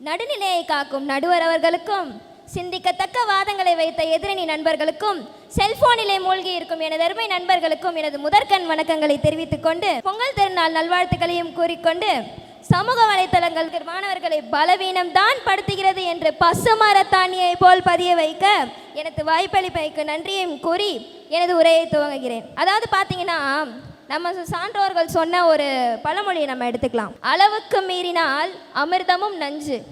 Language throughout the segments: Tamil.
நடுநிலையை காக்கும் நடுவர் அவர்களுக்கும் சிந்திக்கத்தக்க வாதங்களை வைத்த எதிரணி நண்பர்களுக்கும் செல்போனிலே மூழ்கி இருக்கும் எனது அருமை நண்பர்களுக்கும் எனது முதற்கண் வணக்கங்களை தெரிவித்துக் கொண்டு பொங்கல் திருநாள் நல்வாழ்த்துக்களையும் கூறிக்கொண்டு சமூக வலைத்தளங்கள் மாணவர்களை பலவீனம் தான் படுத்துகிறது என்று பசுமரத்தானியை போல் பதிய வைக்க எனக்கு வாய்ப்பளிப்பைக்கு நன்றியும் கூறி எனது உரையை துவங்குகிறேன். அதாவது பார்த்தீங்கன்னா நம்ம சான்றோர்கள் சொன்ன ஒரு பழமொழியை நம்ம எடுத்துக்கலாம். அளவுக்கு மீறினால் அமிர்தமும் நஞ்சு.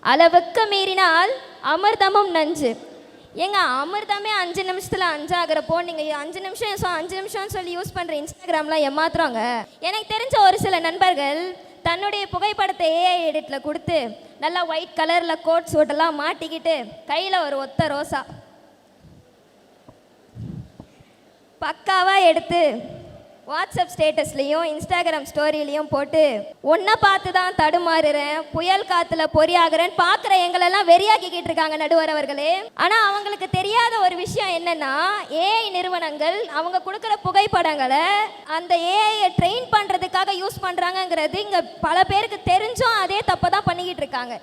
அளவுக்கு மீறினால் அமிர்தமும் நஞ்சு. ஏங்க அமிர்தமே அஞ்சு நிமிஷத்தில் அஞ்சாகிறப்போ நீங்கள் அஞ்சு நிமிஷம் சொ- அஞ்சு நிமிஷம்னு சொல்லி யூஸ் பண்ணுற இன்ஸ்டாகிராம்லாம் ஏமாத்துறாங்க எனக்கு தெரிஞ்ச ஒரு சில நண்பர்கள் தன்னுடைய புகைப்படத்தை ஏஐ எடிட்டில் கொடுத்து நல்லா ஒயிட் கலரில் கோட் சூட்டெல்லாம் மாட்டிக்கிட்டு கையில் ஒரு ஒத்த ரோசா. பக்காவாக எடுத்து வாட்ஸ்அப் ஸ்டேட்டஸ்லேயும் இன்ஸ்டாகிராம் ஸ்டோரியிலையும் போட்டு ஒன்றை பார்த்து தான் தடுமாறுறேன் புயல் காற்றுல பொறியாகிறேன் பார்க்குற எங்களெல்லாம் வெறியாக்கிக்கிட்டு இருக்காங்க நடுவர் அவர்களே. ஆனால் அவங்களுக்கு தெரியாத ஒரு விஷயம் என்னன்னா ஏஐ நிறுவனங்கள் அவங்க கொடுக்குற புகைப்படங்களை அந்த ஏஐயை ட்ரெயின் பண்ணுறதுக்காக யூஸ் பண்ணுறாங்கங்கிறது இங்கே பல பேருக்கு தெரிஞ்சும் அதே தப்பை தான் பண்ணிக்கிட்டு இருக்காங்க.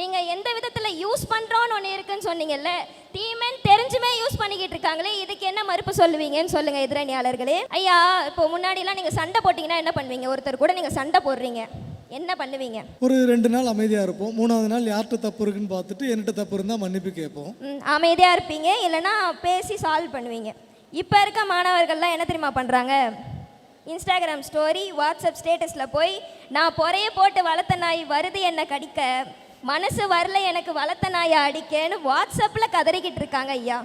நீங்கள் எந்த விதத்தில் யூஸ் பண்ணுறோன்னு ஒன்று இருக்குன்னு சொன்னீங்கல்ல தீமைன்னு தெரிஞ்சுமே யூஸ் பண்ணிக்கிட்டு இருக்காங்களே இதுக்கு என்ன மறுப்பு சொல்லுவீங்கன்னு சொல்லுங்கள் எதிரணியாளர்களே. ஐயா இப்போ முன்னாடிலாம் நீங்கள் சண்டை போட்டிங்கன்னா என்ன பண்ணுவீங்க? ஒருத்தர் கூட நீங்கள் சண்டை போடுறீங்க. என்ன பண்ணுவீங்க? ஒரு ரெண்டு நாள் அமைதியாக இருப்போம். மூணாவது நாள் யார்கிட்ட தப்பு இருக்குன்னு பார்த்துட்டு என்கிட்ட தப்பு இருந்தால் மன்னிப்பு கேட்போம். அமைதியாக இருப்பீங்க. இல்லைன்னா பேசி சால்வ் பண்ணுவீங்க. இப்போ இருக்க மாணவர்கள்லாம் என்ன தெரியுமா பண்ணுறாங்க இன்ஸ்டாகிராம் ஸ்டோரி வாட்ஸ்அப் ஸ்டேட்டஸில் போய் நான் பொறைய போட்டு வளர்த்த நாய் வருது என்னை கடிக்க. மனசு வரல எனக்கு வளர்த்த நாயை அடிக்கன்னு வாட்ஸ்அப்பில் கதறிக்கிட்டு இருக்காங்க ஐயா.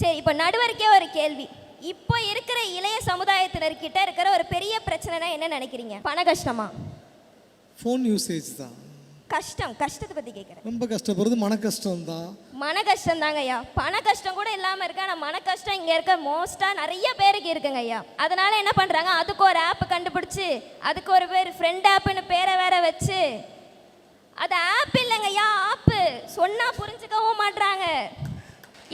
சரி இப்போ நடுவருக்கே ஒரு கேள்வி. இப்போ இருக்கிற இளைய சமுதாயத்தினர்கிட்ட இருக்கிற ஒரு பெரிய பிரச்சனைனா என்ன நினைக்கிறீங்க? பண கஷ்டமா? ஃபோன் யூசேஜ் தான். கஷ்டம் கஷ்டத்தை பற்றி கேட்குறேன் ரொம்ப கஷ்டப்படுறது மன கஷ்டம் தான் மன கஷ்டம் தாங்க ஐயா பண கஷ்டம் கூட இல்லாம இருக்கு ஆனா மன கஷ்டம் இங்க இருக்க மோஸ்டா நிறைய பேருக்கு இருக்குங்க ஐயா அதனால என்ன பண்றாங்க அதுக்கு ஒரு ஆப் கண்டுபிடிச்சு அதுக்கு ஒரு பேர் ஃப்ரெண்ட் ஆப்னு பேரை வேற வச்சு அது ஆப் இல்லைங்க ஐயா ஆப்பு சொன்னா புரிஞ்சுக்கவும் மாட்றாங்க.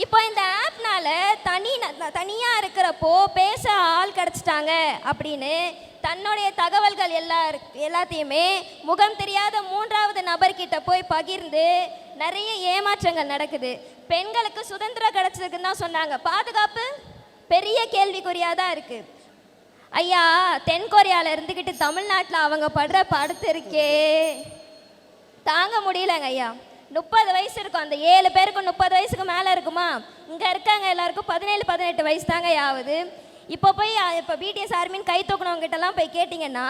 இப்போ இந்த ஆப்னால தனி தனியாக இருக்கிறப்போ பேச ஆள் கிடச்சிட்டாங்க அப்படின்னு தன்னுடைய தகவல்கள் எல்லா எல்லாத்தையுமே முகம் தெரியாத மூன்றாவது நபர்கிட்ட போய் பகிர்ந்து நிறைய ஏமாற்றங்கள் நடக்குது. பெண்களுக்கு சுதந்திரம் கிடைச்சதுக்குன்னு தான் சொன்னாங்க. பாதுகாப்பு பெரிய கேள்விக்குறியாக தான் இருக்குது ஐயா தென் இருந்துக்கிட்டு தமிழ்நாட்டில் அவங்க படுற படுத்து இருக்கே. தாங்க முடியலங்க ஐயா. முப்பது வயசு இருக்கும். அந்த ஏழு பேருக்கும் முப்பது வயசுக்கு மேலே இருக்குமா? இங்கே இருக்காங்க எல்லாருக்கும் பதினேழு பதினெட்டு வயசு தாங்க ஆகுது. இப்போ போய் இப்போ பிடிஎஸ் ஆர்மின்னு கை தூக்குனவங்ககிட்டலாம் போய் கேட்டிங்கன்னா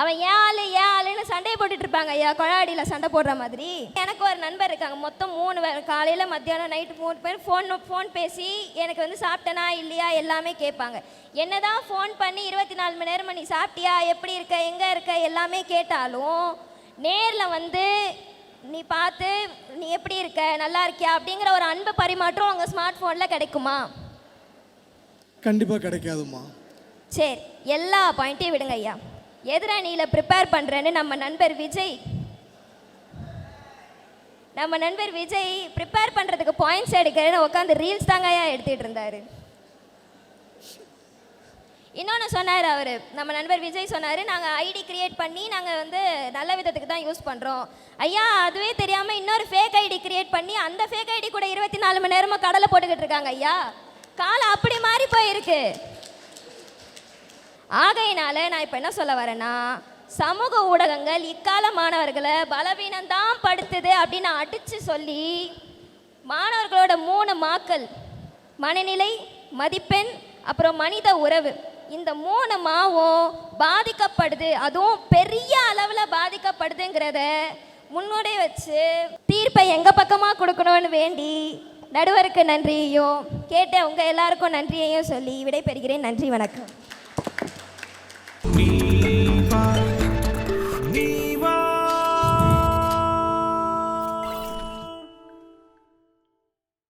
அவன் ஏன் ஆளு ஏன் ஆளுன்னு சண்டை போட்டுட்டு இருப்பாங்க ஐயா? கொழாடியில் சண்டை போடுற மாதிரி. எனக்கு ஒரு நண்பர் இருக்காங்க. மொத்தம் மூணு காலையில் மத்தியானம் நைட்டு மூணு பேர் ஃபோன் ஃபோன் பேசி எனக்கு வந்து சாப்பிட்டனா இல்லையா? எல்லாமே கேட்பாங்க. என்ன தான் ஃபோன் பண்ணி இருபத்தி நாலு மணி நேரம் நீ சாப்பிட்டியா? எப்படி இருக்க? எங்கே இருக்க? எல்லாமே கேட்டாலும் நேரில் வந்து நீ பார்த்து நீ எப்படி இருக்க? நல்லா இருக்கியா? அப்படிங்கிற ஒரு அன்பு பரிமாற்றம் உங்கள் ஸ்மார்ட் ஃபோனில் கிடைக்குமா? கண்டிப்பாக கிடைக்காதுமா சரி எல்லா பாயிண்ட்டையும் விடுங்க ஐயா. எதிரணியில் ப்ரிப்பேர் பண்ணுறேன்னு நம்ம நண்பர் விஜய். நம்ம நண்பர் விஜய் ப்ரிப்பேர் பண்ணுறதுக்கு பாயிண்ட்ஸ் எடுக்கிறேன்னு உட்காந்து ரீல்ஸ் தாங்க ஐயா எடுத்துகிட்டு இருந்தார். இன்னொன்று சொன்னார் அவர். நம்ம நண்பர் விஜய் சொன்னார் நாங்கள் ஐடி கிரியேட் பண்ணி நாங்கள் வந்து நல்ல விதத்துக்கு தான் யூஸ் பண்ணுறோம் ஐயா அதுவே தெரியாமல் இன்னொரு ஃபேக் ஐடி கிரியேட் பண்ணி அந்த ஃபேக் ஐடி கூட இருபத்தி நாலு மணி நேரமாக கடலை போட்டுக்கிட்டு இருக்காங்க ஐயா. காலம் அப்படி மாறி போயிருக்கு. ஆகையினால நான் இப்போ என்ன சொல்ல வரேன்னா சமூக ஊடகங்கள் இக்கால மாணவர்களை பலவீனம்தான் படுத்துது அப்படின்னு அடித்து சொல்லி மாணவர்களோட மூணு மாக்கள் மனநிலை மதிப்பெண் அப்புறம் மனித உறவு. இந்த மூணு மாவும் பாதிக்கப்படுது. அதுவும் பெரிய அளவில் பாதிக்கப்படுதுங்கிறத முன்னோடி வச்சு தீர்ப்பை எங்கள் பக்கமாக கொடுக்கணும்னு வேண்டி நடுவருக்கு நன்றியையும் கேட்ட உங்கள் எல்லாருக்கும் நன்றியையும் சொல்லி விடைபெறுகிறேன். நன்றி வணக்கம்.